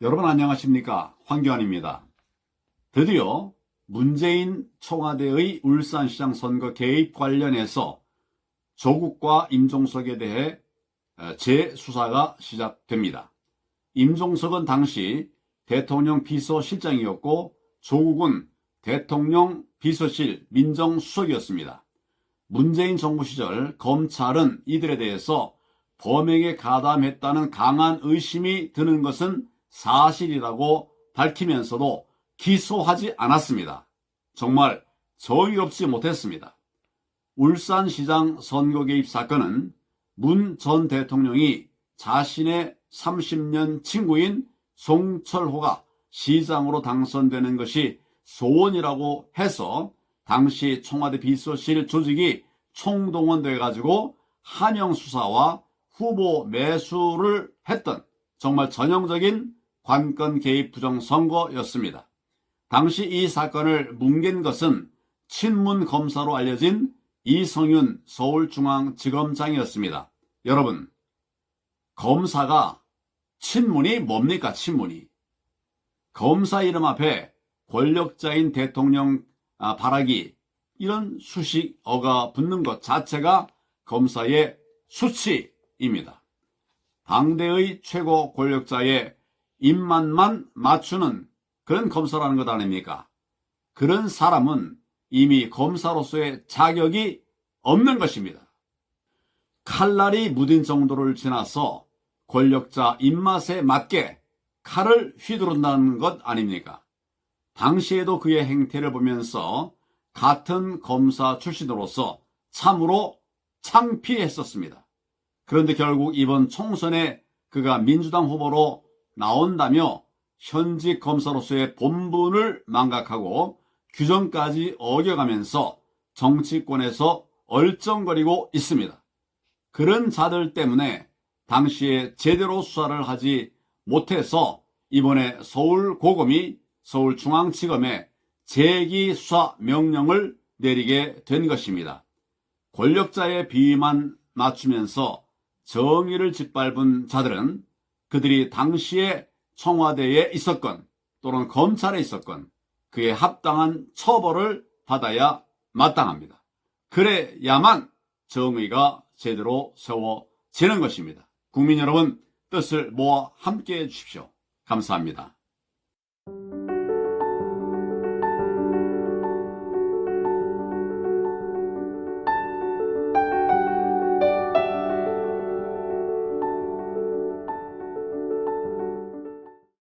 여러분 안녕하십니까 황교안입니다. 드디어 문재인 청와대의 울산시장 선거 개입 관련해서 조국과 임종석에 대해 어, 재수사가 시작됩니다. 임종석은 당시 대통령 비서실장이었고 조국은 대통령 비서실 민정수석이었습니다. 문재인 정부 시절 검찰은 이들에 대해서 범행에 가담했다는 강한 의심이 드는 것은 사실이라고 밝히면서도 기소하지 않았습니다. 정말 정의롭지 못했습니다. 울산시장 선거 개입 사건은 문 전 대통령이 자신의 30년 친구인 송철호가 시장으로 당선되는 것이 소원이라고 해서 당시 청와대 비서실 조직이 총동원돼 가지고 한영 수사와 후보 매수를 했던 정말 전형적인 관건 개입 부정 선거였습니다. 당시 이 사건을 뭉갠 것은 친문 검사로 알려진 이성윤 서울중앙지검장이었습니다. 여러분, 검사가 친문이 뭡니까, 친문이? 검사 이름 앞에 권력자인 대통령 아, 바라기 이런 수식어가 붙는 것 자체가 검사의 수치입니다. 당대의 최고 권력자의 입맛만 맞추는 그런 검사라는 것 아닙니까? 그런 사람은 이미 검사로서의 자격이 없는 것입니다. 칼날이 무딘 정도를 지나서 권력자 입맛에 맞게 칼을 휘두른다는 것 아닙니까? 당시에도 그의 행태를 보면서 같은 검사 출신으로서 참으로 창피했었습니다. 그런데 결국 이번 총선에 그가 민주당 후보로 나온다며 현직 검사로서의 본분을 망각하고 규정까지 어겨가면서 정치권에서 얼쩡거리고 있습니다. 그런 자들 때문에 당시에 제대로 수사를 하지 못해서 이번에 서울 고검이 서울중앙지검에 재기 수사 명령을 내리게 된 것입니다. 권력자의 비위만 맞추면서 정의를 짓밟은 자들은 그들이 당시에 청와대에 있었건 또는 검찰에 있었건 그에 합당한 처벌을 받아야 마땅합니다. 그래야만 정의가 제대로 세워지는 것입니다. 국민 여러분 뜻을 모아 함께 해 주십시오. 감사합니다.